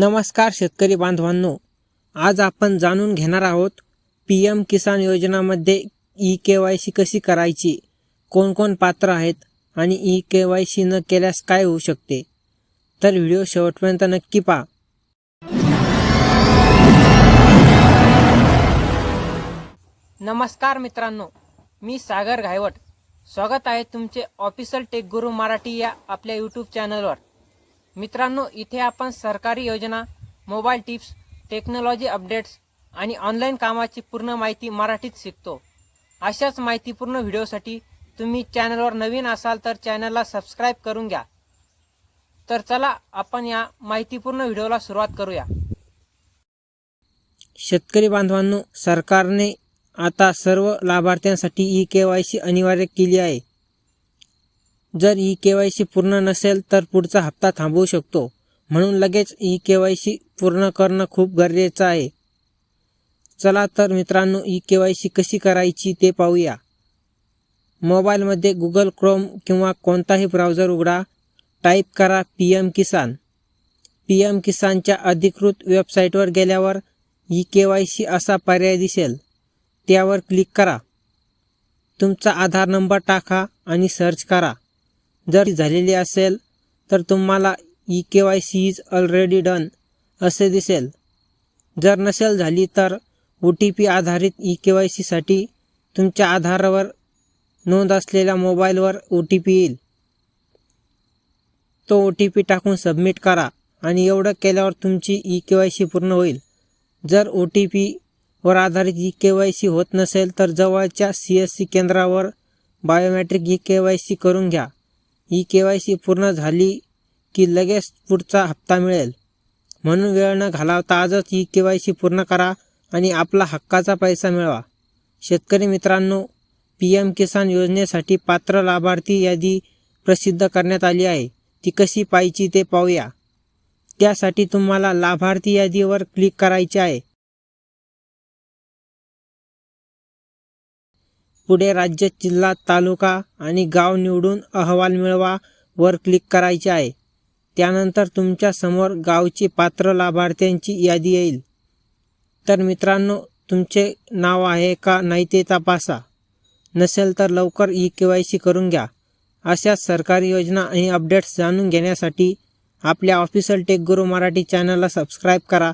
नमस्कार शेतकरी बांधवांनो. आज आपण जाणून घेणार आहोत पी एम किसान योजनामध्ये ई के वाय सी कशी करायची कोण कोण पात्र आहेत आणि ई के वाय सी न केल्यास काय होऊ शकते. तर व्हिडिओ शेवटपर्यंत नक्की पहा. नमस्कार मित्रांनो मी सागर घायवट. स्वागत आहे तुमचे ऑफिशियल टेक गुरु मराठी या आपल्या यूट्यूब चॅनलवर मित्रांनो इथे आपण सरकारी योजना मोबाईल टिप्स टेक्नॉलॉजी अपडेट्स आणि ऑनलाईन कामाची पूर्ण माहिती मराठीत शिकतो. अशाच माहितीपूर्ण व्हिडिओसाठी तुम्ही चॅनलवर नवीन असाल तर चॅनलला सबस्क्राईब करून घ्या. तर चला आपण या माहितीपूर्ण व्हिडिओला सुरुवात करूया. शेतकरी बांधवांनो सरकारने आता सर्व लाभार्थ्यांसाठी ई के वाय सी अनिवार्य केली आहे. जर ई के वाय सी पूर्ण नसेल तर पुढचा हप्ता थांबवू शकतो. म्हणून लगेच ई के वाय सी पूर्ण करणं खूप गरजेचं आहे. चला तर मित्रांनो ई के वाय सी कशी करायची ते पाहूया. मोबाईलमध्ये गुगल क्रोम किंवा कोणताही ब्राउझर उघडा. टाईप करा P M Kisan. P M किसानच्या अधिकृत वेबसाईटवर गेल्यावर ई के वाय सी असा पर्याय दिसेल. त्यावर क्लिक करा. तुमचा आधार नंबर टाका आणि सर्च करा. जर झालेली असेल तर तुम्हाला E K Y C is already done असे दिसेल. जर नसेल झाली तर ओ टी पी आधारित ई के वाय सीसाठी तुमच्या आधारावर नोंद असलेल्या मोबाईलवर ओ टी पी येईल. तो ओ टी पी टाकून सबमिट करा आणि एवढं केल्यावर तुमची ई के वाय सी पूर्ण होईल. जर ओ टी पीवर आधारित ई के वाय सी होत नसेल तर जवळच्या सी एस सी केंद्रावर biometric E K Y C करून घ्या. ई के वाय सी पूर्ण झाली की लगेच पुढचा हप्ता मिळेल. म्हणून वेळ न घालवता आजच ई के वाय सी पूर्ण करा आणि आपला हक्काचा पैसा मिळवा. शेतकरी मित्रांनो पी एम किसान योजनेसाठी पात्र लाभार्थी यादी प्रसिद्ध करण्यात आली आहे. ती कशी पाहायची ते पाहूया. त्यासाठी तुम्हाला लाभार्थी यादीवर क्लिक करायचे आहे. पुढे राज्य जिल्हा तालुका आणि गाव निवडून अहवाल मिळवा वर क्लिक करायचे आहे. त्यानंतर तुमच्यासमोर गावची पात्र लाभार्थ्यांची यादी येईल. तर मित्रांनो तुमचे नाव आहे का नाही ते तपासा. नसेल तर लवकर ई के वाय सी करून घ्या. अशाच सरकारी योजना आणि अपडेट्स जाणून घेण्यासाठी आपल्या ऑफिशियल टेक गुरु मराठी चॅनलला सबस्क्राईब करा.